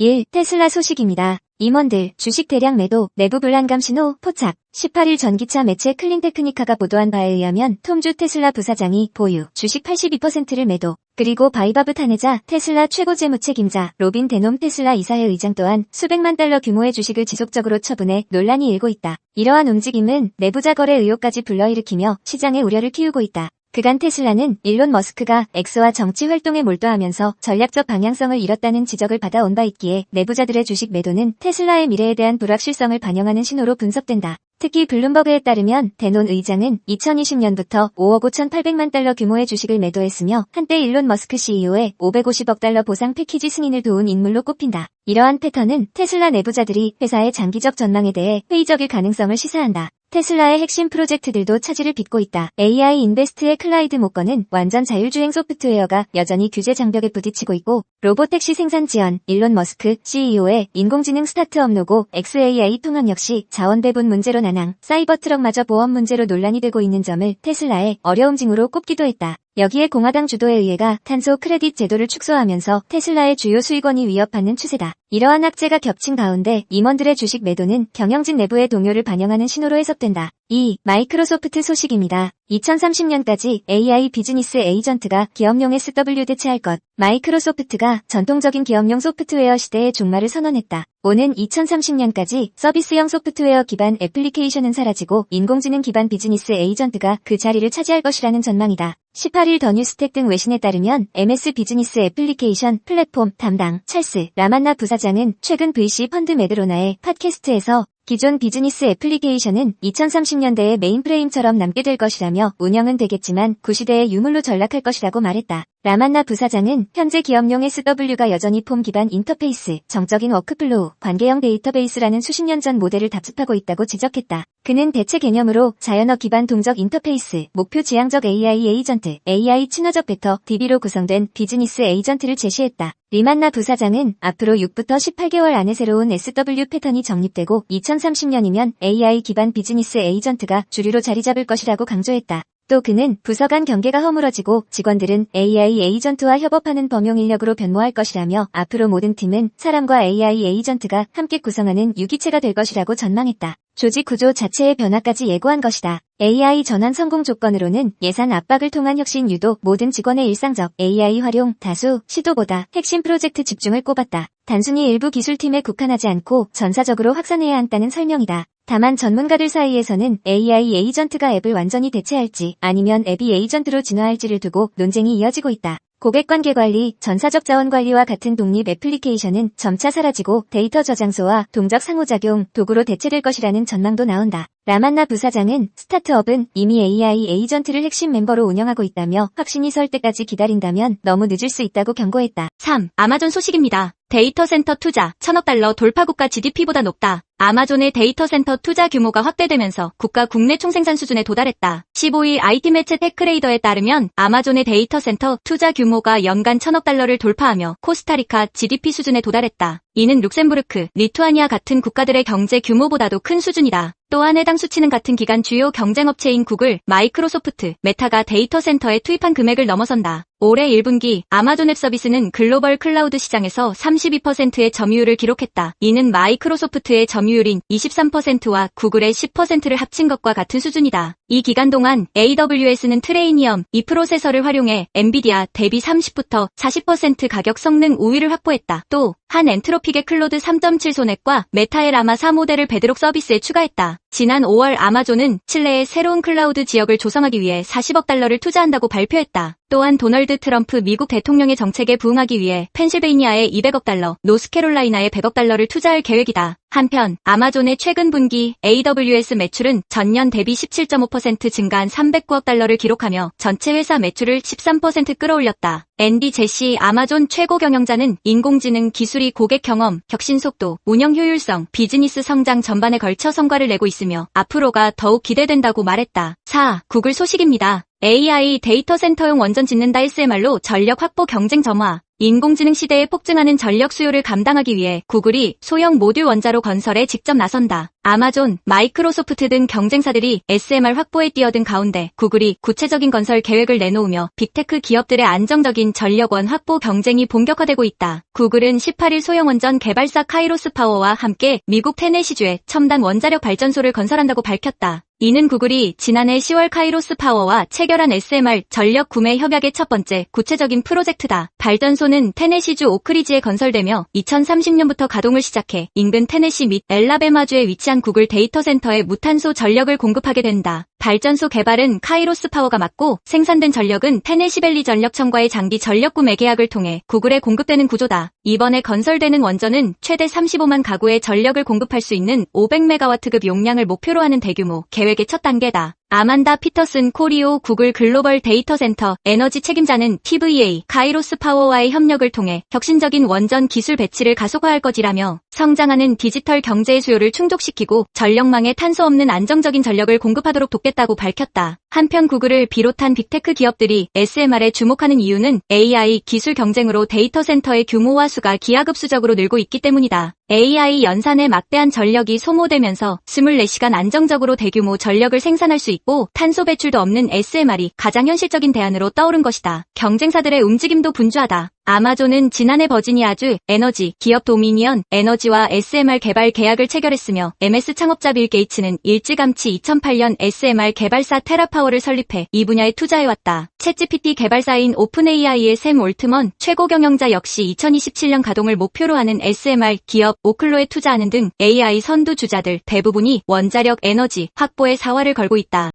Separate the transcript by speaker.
Speaker 1: 1. 테슬라 소식입니다. 임원들, 주식 대량 매도, 내부 불안감 신호, 포착. 18일 전기차 매체 클린테크니카가 보도한 바에 의하면 톰주 테슬라 부사장이 보유, 주식 82%를 매도, 그리고 바이바브 탄해자 테슬라 최고 재무 책임자 로빈 데놈 테슬라 이사회 의장 또한 수백만 달러 규모의 주식을 지속적으로 처분해 논란이 일고 있다. 이러한 움직임은 내부자 거래 의혹까지 불러일으키며 시장의 우려를 키우고 있다. 그간 테슬라는 일론 머스크가 엑스와 정치 활동에 몰두하면서 전략적 방향성을 잃었다는 지적을 받아온 바 있기에 내부자들의 주식 매도는 테슬라의 미래에 대한 불확실성을 반영하는 신호로 분석된다. 특히 블룸버그에 따르면 데논 의장은 2020년부터 5억 5,800만 달러 규모의 주식을 매도했으며 한때 일론 머스크 CEO의 550억 달러 보상 패키지 승인을 도운 인물로 꼽힌다. 이러한 패턴은 테슬라 내부자들이 회사의 장기적 전망에 대해 회의적일 가능성을 시사한다. 테슬라의 핵심 프로젝트들도 차질을 빚고 있다. AI 인베스트의 클라이드 모건은 완전 자율주행 소프트웨어가 여전히 규제 장벽에 부딪히고 있고 로보택시 생산 지원, 일론 머스크 CEO의 인공지능 스타트업 로고 XAI 통합 역시 자원 배분 문제로 난항, 사이버 트럭마저 보험 문제로 논란이 되고 있는 점을 테슬라의 어려움 징후로 꼽기도 했다. 여기에 공화당 주도에 의해가 탄소 크레딧 제도를 축소하면서 테슬라의 주요 수익원이 위협받는 추세다. 이러한 악재가 겹친 가운데 임원들의 주식 매도는 경영진 내부의 동요를 반영하는 신호로 해석된다. 2. 마이크로소프트 소식입니다. 2030년까지 AI 비즈니스 에이전트가 기업용 SW 대체할 것. 마이크로소프트가 전통적인 기업용 소프트웨어 시대의 종말을 선언했다. 오는 2030년까지 서비스형 소프트웨어 기반 애플리케이션은 사라지고 인공지능 기반 비즈니스 에이전트가 그 자리를 차지할 것이라는 전망이다. 18일 더 뉴스텍 등 외신에 따르면 MS 비즈니스 애플리케이션 플랫폼 담당 찰스 라만나 부사장은 최근 VC 펀드 메드로나의 팟캐스트에서 기존 비즈니스 애플리케이션은 2030년대의 메인프레임처럼 남게 될 것이라며 운영은 되겠지만 구시대의 유물로 전락할 것이라고 말했다. 라만나 부사장은 현재 기업용 SW가 여전히 폼 기반 인터페이스, 정적인 워크플로우, 관계형 데이터베이스라는 수십 년 전 모델을 답습하고 있다고 지적했다. 그는 대체 개념으로 자연어 기반 동적 인터페이스, 목표 지향적 AI 에이전트, AI 친화적 베터, DB로 구성된 비즈니스 에이전트를 제시했다. 리만나 부사장은 앞으로 6부터 18개월 안에 새로운 SW 패턴이 정립되고 2030년이면 AI 기반 비즈니스 에이전트가 주류로 자리 잡을 것이라고 강조했다. 또 그는 부서 간 경계가 허물어지고 직원들은 AI 에이전트와 협업하는 범용 인력으로 변모할 것이라며 앞으로 모든 팀은 사람과 AI 에이전트가 함께 구성하는 유기체가 될 것이라고 전망했다. 조직 구조 자체의 변화까지 예고한 것이다. AI 전환 성공 조건으로는 예산 압박을 통한 혁신 유도, 모든 직원의 일상적 AI 활용, 다수, 시도보다 핵심 프로젝트 집중을 꼽았다. 단순히 일부 기술팀에 국한하지 않고 전사적으로 확산해야 한다는 설명이다. 다만 전문가들 사이에서는 AI 에이전트가 앱을 완전히 대체할지 아니면 앱이 에이전트로 진화할지를 두고 논쟁이 이어지고 있다. 고객관계 관리, 전사적 자원 관리와 같은 독립 애플리케이션은 점차 사라지고 데이터 저장소와 동적 상호작용, 도구로 대체될 것이라는 전망도 나온다. 라만나 부사장은 스타트업은 이미 AI 에이전트를 핵심 멤버로 운영하고 있다며 확신이 설 때까지 기다린다면 너무 늦을 수 있다고 경고했다.
Speaker 2: 3. 아마존 소식입니다. 데이터 센터 투자 천억 달러 돌파 국가 GDP보다 높다. 아마존의 데이터 센터 투자 규모가 확대되면서 국가 국내 총생산 수준에 도달했다. 15일 IT 매체 테크레이더에 따르면 아마존의 데이터 센터 투자 규모가 연간 천억 달러를 돌파하며 코스타리카 GDP 수준에 도달했다. 이는 룩셈부르크, 리투아니아 같은 국가들의 경제 규모보다도 큰 수준이다. 또한 해당 수치는 같은 기간 주요 경쟁업체인 구글, 마이크로소프트, 메타가 데이터 센터에 투입한 금액을 넘어선다. 올해 1분기 아마존 앱 서비스는 글로벌 클라우드 시장에서 32%의 점유율을 기록했다. 이는 마이크로소프트의 점유율인 23%와 구글의 10%를 합친 것과 같은 수준이다. 이 기간 동안 AWS는 트레이니엄, 이 프로세서를 활용해 엔비디아 대비 30부터 40% 가격 성능 우위를 확보했다. 또 한 엔트로픽의 클로드 3.7 소넷과 메타의 라마 4 모델을 베드록 서비스에 추가했다. 지난 5월 아마존은 칠레의 새로운 클라우드 지역을 조성하기 위해 40억 달러를 투자한다고 발표했다. 또한 도널드 트럼프 미국 대통령의 정책에 부응하기 위해 펜실베이니아에 200억 달러, 노스캐롤라이나에 100억 달러를 투자할 계획이다. 한편 아마존의 최근 분기 AWS 매출은 전년 대비 17.5% 증가한 309억 달러를 기록하며 전체 회사 매출을 13% 끌어올렸다. 앤디 제시 아마존 최고 경영자는 인공지능 기술이 고객 경험, 혁신 속도, 운영 효율성, 비즈니스 성장 전반에 걸쳐 성과를 내고 있으며 앞으로가 더욱 기대된다고 말했다. 4. 구글 소식입니다. AI 데이터 센터용 원전 짓는다 SMR로 전력 확보 경쟁 점화. 인공지능 시대에 폭증하는 전력 수요를 감당하기 위해 구글이 소형 모듈 원자로 건설에 직접 나선다. 아마존, 마이크로소프트 등 경쟁사들이 SMR 확보에 뛰어든 가운데 구글이 구체적인 건설 계획을 내놓으며 빅테크 기업들의 안정적인 전력원 확보 경쟁이 본격화되고 있다. 구글은 18일 소형 원전 개발사 카이로스 파워와 함께 미국 테네시주에 첨단 원자력 발전소를 건설한다고 밝혔다. 이는 구글이 지난해 10월 카이로스 파워와 체결한 SMR 전력 구매 협약의 첫 번째 구체적인 프로젝트다. 발전소는 테네시주 오크리지에 건설되며 2030년부터 가동을 시작해 인근 테네시 및 엘라베마주에 위치한 구글 데이터 센터에 무탄소 전력을 공급하게 된다. 발전소 개발은 카이로스 파워가 맡고 생산된 전력은 테네시밸리 전력청과의 장기 전력 구매 계약을 통해 구글에 공급되는 구조다. 이번에 건설되는 원전은 최대 35만 가구의 전력을 공급할 수 있는 500메가와트급 용량을 목표로 하는 대규모 계획의 첫 단계다. 아만다 피터슨 코리오 구글 글로벌 데이터 센터 에너지 책임자는 TVA 카이로스 파워와의 협력을 통해 혁신적인 원전 기술 배치를 가속화할 것이라며 성장하는 디지털 경제의 수요를 충족시키고 전력망에 탄소 없는 안정적인 전력을 공급하도록 돕겠다고 밝혔다. 한편 구글을 비롯한 빅테크 기업들이 SMR에 주목하는 이유는 AI 기술 경쟁으로 데이터 센터의 규모와 수가 기하급수적으로 늘고 있기 때문이다. AI 연산에 막대한 전력이 소모되면서 24시간 안정적으로 대규모 전력을 생산할 수 있고 탄소 배출도 없는 SMR이 가장 현실적인 대안으로 떠오른 것이다. 경쟁사들의 움직임도 분주하다. 아마존은 지난해 버지니아주 에너지 기업 도미니언 에너지와 SMR 개발 계약을 체결했으며 MS 창업자 빌 게이츠는 일찌감치 2008년 SMR 개발사 테라파워를 설립해 이 분야에 투자해왔다. 챗GPT 개발사인 오픈AI의 샘 올트먼 최고 경영자 역시 2027년 가동을 목표로 하는 SMR 기업 오클로에 투자하는 등 AI 선두 주자들 대부분이 원자력 에너지 확보에 사활을 걸고 있다.